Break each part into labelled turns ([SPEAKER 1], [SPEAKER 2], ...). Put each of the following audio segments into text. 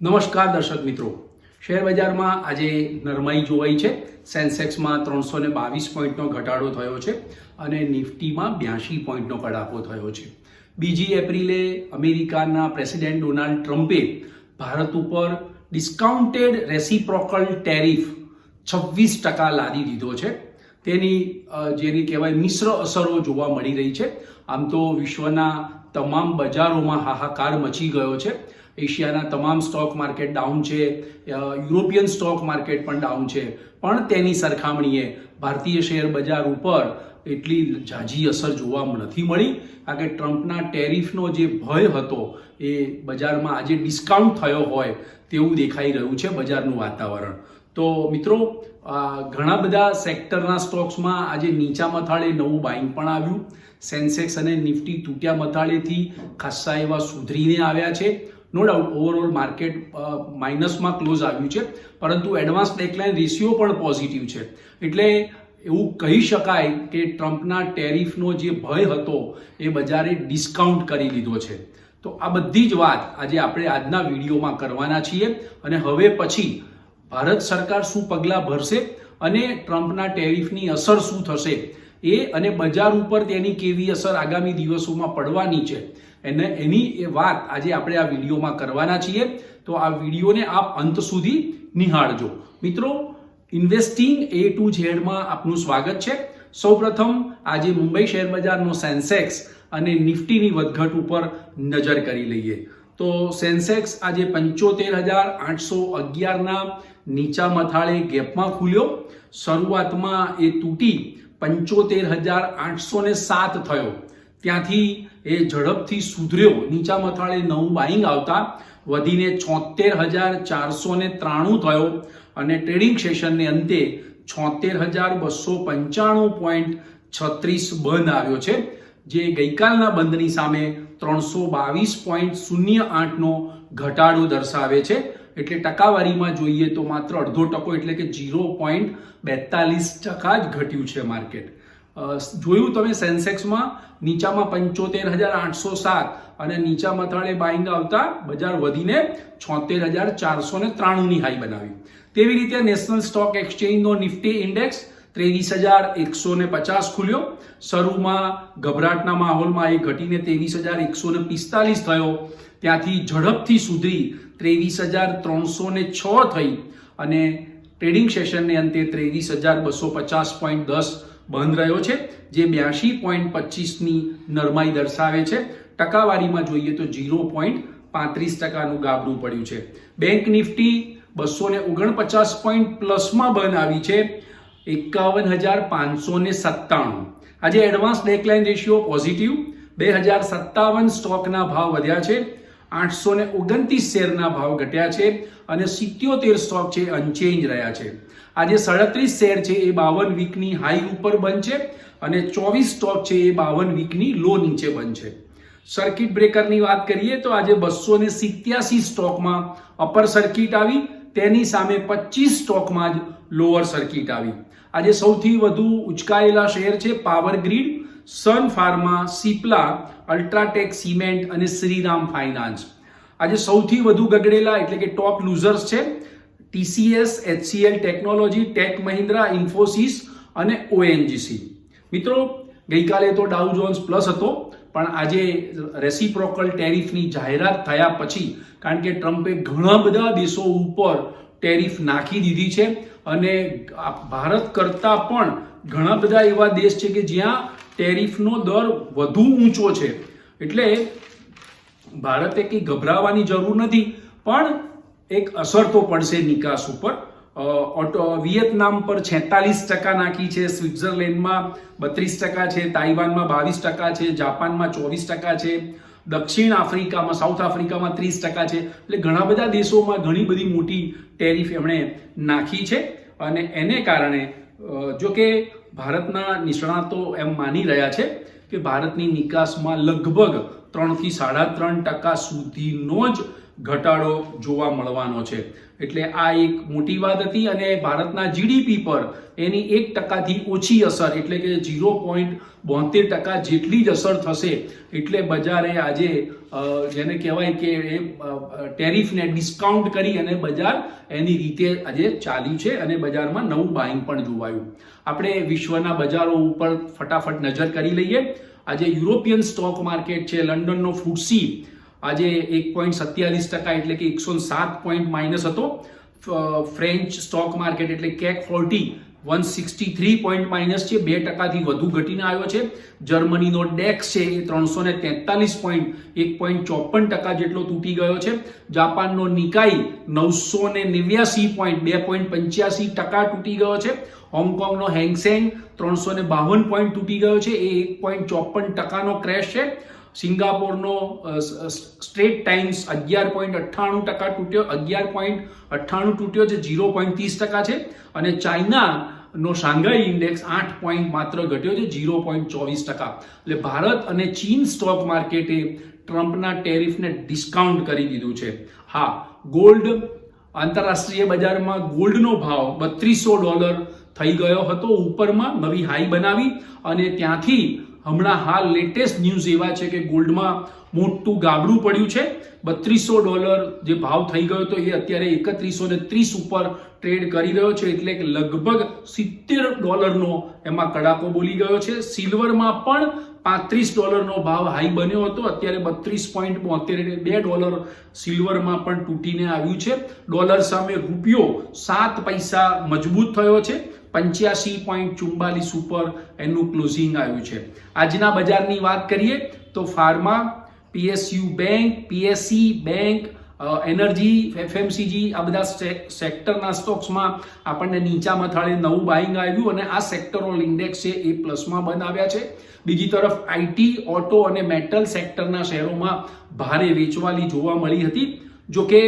[SPEAKER 1] નમસ્કાર દર્શક મિત્રો. શેર બજારમાં આજે નરમાઈ જોવાઈ છે. સેન્સેક્સમાં ત્રણસો ને બાવીસ પોઈન્ટનો ઘટાડો થયો છે અને નિફ્ટીમાં બ્યાસી પોઈન્ટનો કડાકો થયો છે. બીજી એપ્રિલે અમેરિકાના પ્રેસિડેન્ટ ડોનાલ્ડ ટ્રમ્પે ભારત ઉપર ડિસ્કાઉન્ટેડ રેસિપ્રોકલ ટેરિફ છવ્વીસ ટકા લાદી દીધો છે. તેની જેની કહેવાય મિશ્ર અસરો જોવા મળી રહી છે. આમ તો વિશ્વના તમામ બજારોમાં હાહાકાર મચી ગયો છે. એશિયાના તમામ સ્ટોક માર્કેટ ડાઉન છે યુરોપિયન સ્ટોક માર્કેટ પણ ડાઉન છે. પણ તેની સરખામણીએ ભારતીય શેર બજાર ઉપર એટલી ઝાઝી અસર જોવા નથી મળી. કારણ કે ટ્રમ્પના ટેરિફનો જે ભય હતો, એ બજારમાં આજે ડિસ્કાઉન્ટ થયો હોય તેવું દેખાઈ રહ્યું છે બજારનું વાતાવરણ. તો મિત્રો ઘણા બધા સેક્ટરના સ્ટોક્સમાં આજે નીચા મથાળે નવું બાઇંગ પણ આવ્યું. સેન્સેક્સ અને નિફ્ટી તૂટ્યા મથાળેથી ખાસ્સા એવા સુધરીને આવ્યા છે. નો ડાઉટ ઓવરઓલ માર્કેટ માઇનસમાં ક્લોઝ આવ્યું છે. પરંતુ એડવાન્સ ડેકલાઇન રેશિયો પણ પોઝિટિવ છે. એટલે એવું કહી શકાય કે ટ્રમ્પના ટેરિફનો જે ભય હતો, એ બજારે ડિસ્કાઉન્ટ કરી લીધો છે. તો આ બધી જ વાત આજે આપણે આજના વિડીયોમાં કરવાના છીએ. અને હવે પછી ભારત સરકાર શું પગલાં ભરશે અને ટ્રમ્પના ટેરિફની અસર શું થશે, એ અને બજાર ઉપર તેની કેવી અસર આગામી દિવસોમાં પડવાની છે એને એની એ વાત આજે આપણે આ વિડીયોમાં કરવાના છીએ. તો આ વિડીયોને આપ અંત સુધી નિહાળજો. મિત્રો ઇન્વેસ્ટિંગ એ ટુ ઝેડમાં આપનું સ્વાગત છે. સૌપ્રથમ, આજે મુંબઈ શેર બજારનો સેન્સેક્સ અને નિફ્ટીની વધઘટ ઉપર નજર કરી લઈએ. તો સેન્સેક્સ આજે પંચોતેર હજાર આઠસો અગિયારના નીચા મથાળે ગેપમાં ખુલ્યો. શરૂઆતમાં એ તૂટી પંચોતેર હજાર આઠસો ને સાત થયો. ત્યાંથી એ ઝડપથી સુધર્યો. નીચા મથાળે નવું બાઇંગ આવતા વધીને છોતેર હજાર ચારસો ત્રાણું થયો અને ટ્રેડિંગ સેશનને અંતે છોતેર હજાર બસો પંચાણું પોઈન્ટ છત્રીસ બંધ આવ્યો છે, જે ગઈકાલના બંધની સામે ત્રણસો બાવીસ પોઈન્ટ શૂન્ય આઠનો ઘટાડો દર્શાવે છે. એટલે ટકાવારીમાં જોઈએ તો માત્ર અડધો ટકો એટલે કે ઝીરો પોઈન્ટ બેતાલીસ ટકા જ ઘટ્યું છે માર્કેટ. જોયું તમે સેન્સેક્સમાં? નીચામાં પંચોતેર હજાર આઠસો સાત અને નીચા મથાળે બાઇંગ આવતા બજાર વધીને છોતેર હજાર ચારસો ને ત્રાણુંની હાઈ બનાવી. તેવી રીતે નેશનલ સ્ટોક એક્સચેન્જનો નિફ્ટી ઇન્ડેક્સ ત્રેવીસ હજાર એકસો ને પચાસ ખુલ્યો. શરૂમાં ગભરાટના માહોલમાં એ ઘટીને ત્રેવીસ હજાર એકસો ને પિસ્તાલીસ થયો. ત્યાંથી ઝડપથી સુધરી ત્રેવીસ હજાર ત્રણસો ને છ થઈ અને ટ્રેડિંગ સેશનને અંતે ત્રેવીસ હજાર બસો પચાસ પોઈન્ટ દસ બંધ રહ્યો છે, જે બ્યાસી પોઈન્ટ પચીસની નરમાઈ દર્શાવે છે. ટકાવારીમાં જોઈએ તો ઝીરો પોઈન્ટ પાંત્રીસ ટકાનું ગાબડું પડ્યું છે. બેંક નિફ્ટી બસો ને ઓગણપચાસ પોઈન્ટ પ્લસમાં બંધ આવી છે, એકાવન હજાર પાંચસો ને સત્તાણું. આજે એડવાન્સ ડેકલાઇન રેશિયો પોઝિટિવ, બે હજાર સત્તાવન સ્ટોકના ભાવ વધ્યા છે, આઠસો ને ઓગણત્રીસ શેરના ભાવ ઘટ્યા છે અને સિત્યોતેર સ્ટોક છે અનચેન્જ રહ્યા છે. આજે સાડત્રીસ શેર છે એ બાવન વીકની હાઈ ઉપર બંધ છે અને ચોવીસ સ્ટોક છે એ બાવન વીકની લો નીચે બંધ છે સર્કિટ બ્રેકરની વાત કરીએ તો આજે બસો ને સિત્યાસી સ્ટોકમાં અપર સર્કિટ આવી, તેની સામે પચીસ સ્ટોકમાં જ લોઅર સર્કિટ આવી. આજે સૌથી વધુ ઉચકાયેલા શેર છે Power Grid, Sun Pharma, Cipla, UltraTech Cement અને શ્રીરામ ફાઇનાન્સ. આજે સૌથી વધુ ગગડેલા એટલે કે ટોપ લૂઝર્સ છે TCS HCL technology Tech Mahindra Infosys અને ઓએનજીસી મિત્રો, ગઈકાલે તો ડાઉ જોન્સ પ્લસ હતો, પણ આજે રેસિપ્રોકલ ટેરિફની જાહેરાત થયા પછી, કારણ કે ટ્રમ્પે ઘણા બધા દેશો ઉપર ટેરિફ નાખી દીધી છે અને ભારત કરતાં પણ ઘણા બધા એવા દેશ છે કે જ્યાં ટેરિફનો દર વધુ ઊંચો છે. એટલે ભારતે કંઈ ગભરાવાની જરૂર નથી, પણ એક અસર તો પડશે નિકાસ ઉપર. ઓટો, વિયેતનામ પર છેતાલીસ ટકા નાખી છે, સ્વિટ્ઝરલેન્ડમાં બત્રીસ ટકા છે, તાઇવાનમાં બાવીસ ટકા છે, જાપાનમાં ચોવીસ ટકા છે, દક્ષિણ આફ્રિકામાં, સાઉથ આફ્રિકામાં ત્રીસ ટકા છે. એટલે ઘણા બધા દેશોમાં ઘણી બધી મોટી ટેરિફ એમણે નાખી છે અને એને કારણે જો કે ભારતના નિષ્ણાતો એમ માની રહ્યા છે કે ભારતની નિકાસમાં લગભગ ત્રણથી સાડા ત્રણ ટકા સુધીનો જ ઘટાડો જોવા મળવાનો છે. એટલે આ એક મોટી વાત હતી અને ભારતના જીડીપી પર એની એક ટકાથી ઓછી અસર, એટલે કે ઝીરો પોઈન્ટ બોતેર ટકા જેટલી જ અસર થશે. એટલે બજારે આજે જેને કહેવાય કે એ ટેરિફને ડિસ્કાઉન્ટ કરી અને બજાર એની રીતે આજે ચાલ્યું છે અને બજારમાં નવું બાઇંગ પણ જોવાયું. આપણે વિશ્વના બજારો ઉપર ફટાફટ નજર કરી લઈએ. આજે યુરોપિયન સ્ટોક માર્કેટ છે, લંડનનો ફૂડસી આજે એક પોઈન્ટ સત્યાવીસ ટકા એટલે કે એકસો સાત પોઈન્ટ માઇનસ હતો. ફ્રેન્ચ સ્ટોક માર્કેટ એટલે CAC forty one sixty three point minus છે. બે ટકાથી વધુ ઘટીને આવ્યો છે. જર્મનીનો ડેક્સ છે એ ત્રણસો ને તેતાલીસ પોઈન્ટ એક પોઈન્ટ ચોપન ટકા જેટલો તૂટી ગયો છે. જાપાનનો નિકાઈ નવસો ને નેવ્યાસી પોઈન્ટ બે પોઈન્ટ પંચ્યાસી ટકા તૂટી ગયો છે. હોંગકોંગનો હેંગસેંગ ત્રણસો ને બાવન પોઈન્ટ તૂટી ગયો છે. એ એક પોઈન્ટ ચોપન ટકાનો ક્રેશ છે. સિંગાપોરનો સ્ટેટ ટાઈમ્સ અગિયાર પોઈન્ટ અઠ્ઠાણું ટકા તૂટ્યો. અગિયાર પોઈન્ટ અઠ્ઠાણું તૂટ્યો છે ઝીરો પોઈન્ટ ત્રીસ ટકા છે. અને ચાઇનાનો શાંઘાઈ ઇન્ડેક્સ આઠ પોઈન્ટ માત્ર ઘટ્યો છે, ઝીરો પોઈન્ટ ચોવીસ ટકા. એટલે ભારત અને ચીન સ્ટોક માર્કેટે ટ્રમ્પના ટેરિફને ડિસ્કાઉન્ટ કરી દીધું છે. હા, ગોલ્ડ, આંતરરાષ્ટ્રીય બજારમાં ગોલ્ડનો ભાવ બત્રીસો ડોલર થઈ ગયો હતો. ઉપરમાં નવી હાઈ બનાવી અને ત્યાંથી હમણાં હાલ લેટેસ્ટ ન્યૂઝ એવા છે કે ગોલ્ડમાં મોટું ગાબડું પડ્યું છે. બત્રીસો ડોલર જે ભાવ થઈ ગયો હતો એ અત્યારે એકત્રીસો ને ત્રીસ ઉપર ટ્રેડ કરી રહ્યો છે. એટલે કે લગભગ સિત્તેર ડોલરનો એમાં કડાકો બોલી ગયો છે. સિલ્વરમાં પણ પાંત્રીસ ડોલરનો ભાવ હાઈ બન્યો હતો. અત્યારે બત્રીસ પોઈન્ટ બોતેર બે ડોલર સિલ્વરમાં પણ તૂટીને આવ્યું છે. ડોલર સામે રૂપિયો સાત પૈસા મજબૂત થયો છે. પંચ્યાસી પોઈન્ટ ચુમ્બાલીસ ઉપર એનું ક્લોઝિંગ આવ્યું છે. આજના બજારની વાત કરીએ તો pharma, PSU bank, PSC bank energy, FMCG આ બધા સેક્ટરના સ્ટોક્સમાં આપણને નીચા મથાળે નવું બાઇંગ આવ્યું અને આ સેક્ટરોલ ઇન્ડેક્સ છે એ પ્લસમાં બંધ આવ્યા છે. બીજી તરફ આઈટી ઓટો અને મેટલ સેક્ટરના શેરોમાં ભારે વેચવાલી જોવા મળી હતી. જો કે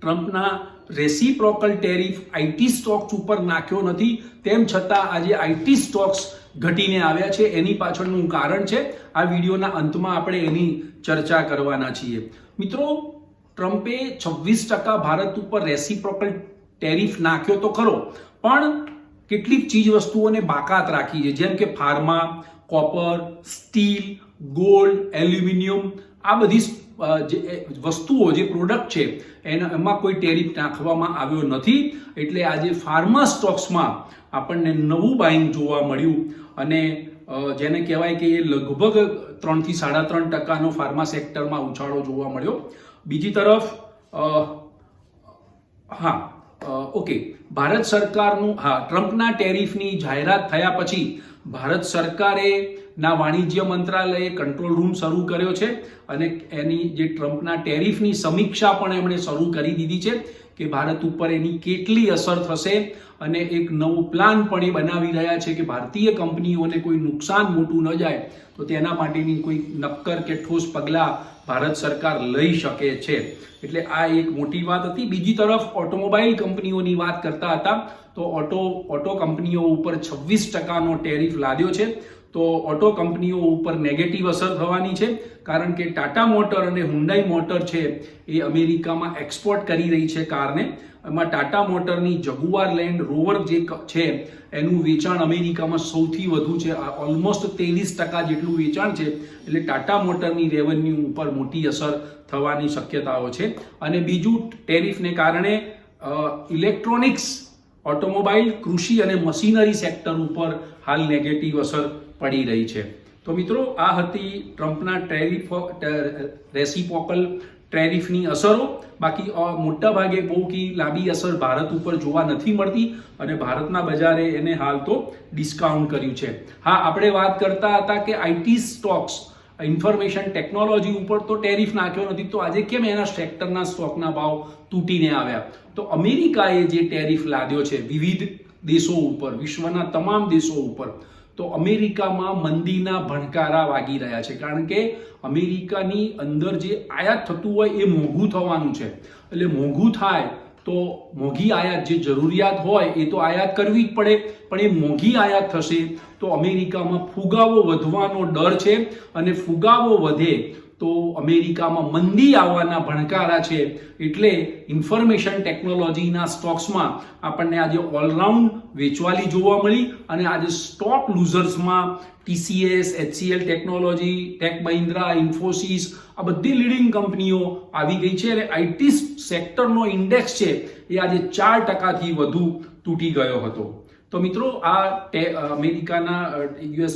[SPEAKER 1] ટ્રમ્પના રેસીપ્રોકલ ટેરિફ આઈટી સ્ટોક્સ ઉપર નાખ્યો નથી, તેમ છતાં આજે આઈટી સ્ટોક્સ ઘટીને આવ્યા છે. એની પાછળનું કારણ છે, આ વિડીયોના અંતમાં આપણે એની ચર્ચા કરવાના છીએ. મિત્રો, ટ્રમ્પે છવ્વીસ ટકા ભારત ઉપર રેસીપ્રોકલ ટેરિફ નાખ્યો તો ખરો, પણ કેટલીક ચીજ વસ્તુઓને બાકાત રાખી છે. જેમ કે pharma, copper, steel, gold, aluminium આ બધી જે વસ્તુઓ, જે પ્રોડક્ટ છે, એના, એમાં કોઈ ટેરિફ નાખવામાં આવ્યો નથી. એટલે આજે ફાર્મા સ્ટોક્સમાં આપણને નવું બાઇંગ જોવા મળ્યું. અને જેને કહેવાય કે એ લગભગ ત્રણથી સાડા ત્રણ ટકાનો ફાર્મા સેક્ટરમાં ઉછાળો જોવા મળ્યો. બીજી તરફ હા ઓકે, ભારત સરકારનું, હા, ટ્રમ્પના ટેરિફની જાહેરાત થયા પછી ભારત સરકારે ના, વાણિજ્ય મંત્રાલયે કંટ્રોલ રૂમ શરૂ કર્યો છે અને એની જે ટ્રમ્પના ટેરિફની સમીક્ષા પણ એમણે શરૂ કરી દીધી છે કે ભારત ઉપર એની કેટલી અસર થશે અને એક નવો પ્લાન પણ એ બનાવી રહ્યા છે કે ભારતીય કંપનીઓને કોઈ નુકસાન મોટું ન જાય, તો તેના માટેની કોઈ નક્કર કે ઠોસ પગલાં ભારત સરકાર લઈ શકે છે. એટલે આ એક મોટી વાત હતી. બીજી તરફ ઓટોમોબાઈલ કંપનીઓની વાત કરતા હતા, તો ઓટો ઓટો કંપનીઓ ઉપર છવ્વીસ ટકાનો ટેરિફ લાદ્યો છે. તો ઓટો કંપનીઓ ઉપર નેગેટિવ અસર થવાની છે, કારણ કે ટાટા મોટર અને હુન્ડાઈ મોટર છે, એ અમેરિકામાં એક્સપોર્ટ કરી રહી છે કારને. એમાં ટાટા મોટરની જગુઆર લેન્ડ રોવર જે છે, એનું વેચાણ અમેરિકામાં સૌથી વધુ છે ઓલમોસ્ટ ત્રેવીસ ટકા જેટલું વેચાણ છે, એટલે ટાટા મોટરની રેવન્યુ ઉપર મોટી અસર થવાની શક્યતાઓ છે. અને બીજું ટેરિફને કારણે ઇલેક્ટ્રોનિક્સ ઓટોમોબાઈલ કૃષિ અને મશીનરી સેક્ટર ઉપર હાલ નેગેટિવ અસર પડી રહી છે. તો મિત્રો, આ હતી ટ્રમ્પના ટેરિફ રેસીપોકલ ટેરિફની અસરો. બાકી મોટા ભાગે બહુ કી લાંબી અસર ભારત ઉપર જોવા નથી મળતી અને ભારતના બજારે એને હાલ તો ડિસ્કાઉન્ટ કર્યું છે. હા, આપણે વાત કરતા હતા કે આઈટી સ્ટોક્સ, ઇન્ફોર્મેશન ટેકનોલોજી ઉપર તો ટેરિફ નાખ્યો નથી. તો આજે કેમ એના સેક્ટરના સ્ટોકના ભાવ તૂટીને આવ્યા? તો અમેરિકાએ જે ટેરિફ લાદ્યો છે વિવિધ દેશો ઉપર, વિશ્વના તમામ દેશો ઉપર તો અમેરિકામાં મંદીના ભણકારા વાગી રહ્યા છે. કારણ કે અમેરિકાની અંદર જે આયાત થતું હોય એ મોંઘું થવાનું છે. એટલે મોંઘું થાય તો મોંઘી આયાત જે જરૂરિયાત હોય એ તો આયાત કરવી જ પડે. પણ એ મોંઘી આયાત થશે તો અમેરિકામાં ફુગાવો વધવાનો ડર છે. અને ફુગાવો વધે તો અમેરિકામાં મંદી આવવાના ભણકારા છે એટલે ઇન્ફોર્મેશન ટેકનોલોજીના સ્ટોક્સમાં આપણને આજે ઓલરાઉન્ડ વેચવાલી જોવા મળી અને આજે stock લૂઝર્સમાં TCS, HCL technology, Tech Mahindra, Infosys આ બધી લીડિંગ કંપનીઓ આવી ગઈ છે અને આઈટી સેક્ટરનો ઇન્ડેક્સ છે એ આજે ચાર ટકાથી વધુ તૂટી ગયો હતો. તો મિત્રો, આ અમેરિકાના યુએસ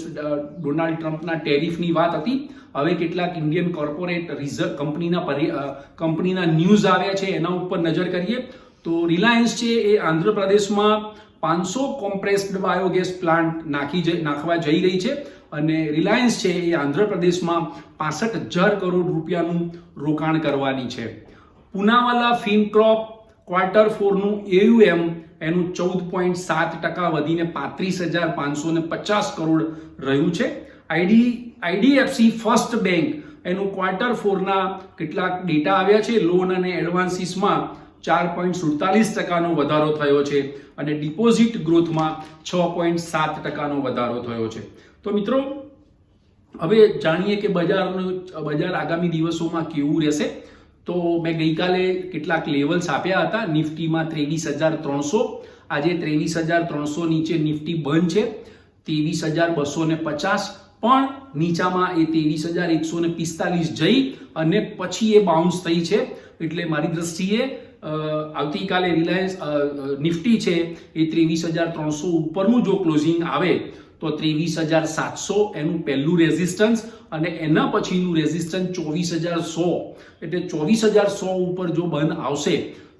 [SPEAKER 1] ડોનાલ્ડ ટ્રમ્પના ટેરિફની વાત હતી. હવે કેટલાક ઇન્ડિયન કોર્પોરેટ રિઝર્વ કંપનીના કંપનીના ન્યૂઝ આવ્યા છે, એના ઉપર નજર કરીએ. તો રિલાયન્સ છે, એ આંધ્રપ્રદેશમાં પાંચસો કોમ્પ્રેસ્ડ બાયોગેસ પ્લાન્ટ નાખી નાખવા જઈ રહી છે. અને રિલાયન્સ છે, એ આંધ્રપ્રદેશમાં પાસઠ હજાર કરોડ રૂપિયાનું રોકાણ કરવાની છે. પુનાવાલા ફિનક્રોપ ક્વાર્ટર ફોરનું એયુએમ એનું ચૌદ પોઈન્ટ સાત ટકા વધીને પાંત્રીસ હજાર પાંચસો ને પચાસ કરોડ રહ્યું છે. આઈડી આઈડીએફસી ફર્સ્ટ બેંક એનું ક્વાર્ટર ફોરના કેટલાક ડેટા આવ્યા છે. લોન અને એડવાન્સીસમાં ચાર પોઈન્ટ સુડતાલીસ ટકાનો વધારો થયો છે અને ડિપોઝિટ ગ્રોથમાં છ પોઈન્ટ સાત ટકાનો વધારો થયો છે. તો મિત્રો, હવે જાણીએ કે બજારનું, બજાર આગામી દિવસોમાં કેવું રહેશે? તો મેં ગઈકાલે કેટલાક લેવલ્સ આપ્યા હતા. નિફ્ટીમાં ત્રેવીસ હજાર ત્રણસો. આજે ત્રેવીસ હજાર ત્રણસો નીચે નિફ્ટી બંધ છે. ત્રેવીસ હજાર બસો ને પચાસ. પણ નીચામાં એ ત્રેવીસ હજાર એકસો ને પિસ્તાલીસ જઈ અને પછી એ બાઉન્સ થઈ છે. એટલે મારી દ્રષ્ટિએ આવતીકાલે રિલાયન્સ નિફ્ટી છે એ ત્રેવીસ હજાર ત્રણસો ઉપરનું જો ક્લોઝિંગ આવે તો ત્રેવીસ હજાર સાતસો એનું પહેલું રેઝિસ્ટન્સ અને એના પછીનું રેઝિસ્ટન્સ ચોવીસ હજાર સો. એટલે ચોવીસ હજાર સો ઉપર જો બંધ આવશે,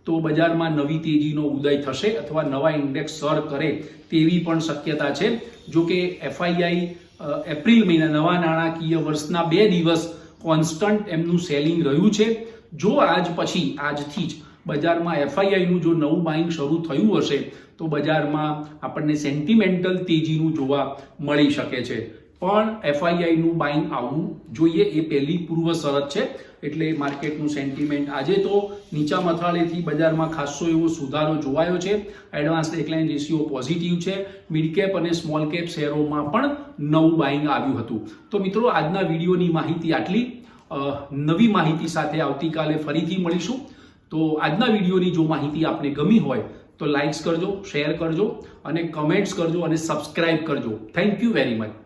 [SPEAKER 1] તો બજારમાં નવી તેજીનો ઉદય થશે અથવા નવા ઇન્ડેક્સ સર કરે તેવી પણ શક્યતા છે. જો કે એફઆઈઆઈ એપ્રિલ મહિના નવા નાણાકીય વર્ષના બે દિવસ કોન્સ્ટન્ટ એમનું સેલિંગ રહ્યું છે. જો આજ પછી, આજથી જ બજારમાં એફઆઈઆઈનું જો નવું બાઇંગ શરૂ થયું હશે, તો બજારમાં આપણને સેન્ટિમેન્ટલ તેજીનું જોવા મળી શકે છે. પણ એફઆઈઆઈનું બાઇંગ આવવું જોઈએ એ પહેલી પૂર્વ શરત છે. એટલે માર્કેટનું સેન્ટિમેન્ટ આજે તો નીચા મથાળેથી બજારમાં ખાસો એવો સુધારો જોવાયો છે. એડવાન્સ ડેકલાઇન રેશિયો પોઝિટિવ છે. મિડ કેપ અને સ્મોલ કેપ શેરોમાં પણ નવું બાઇંગ આવ્યું હતું. તો મિત્રો, આજના વિડીયોની માહિતી આટલી. નવી માહિતી સાથે આવતીકાલે ફરીથી મળીશું. તો આજના વિડીયોની જો માહિતી આપને ગમી હોય, તો લાઇક્સ કરજો શેર કરજો અને કમેન્ટ્સ કરજો અને સબસ્ક્રાઇબ કરજો. Thank you very much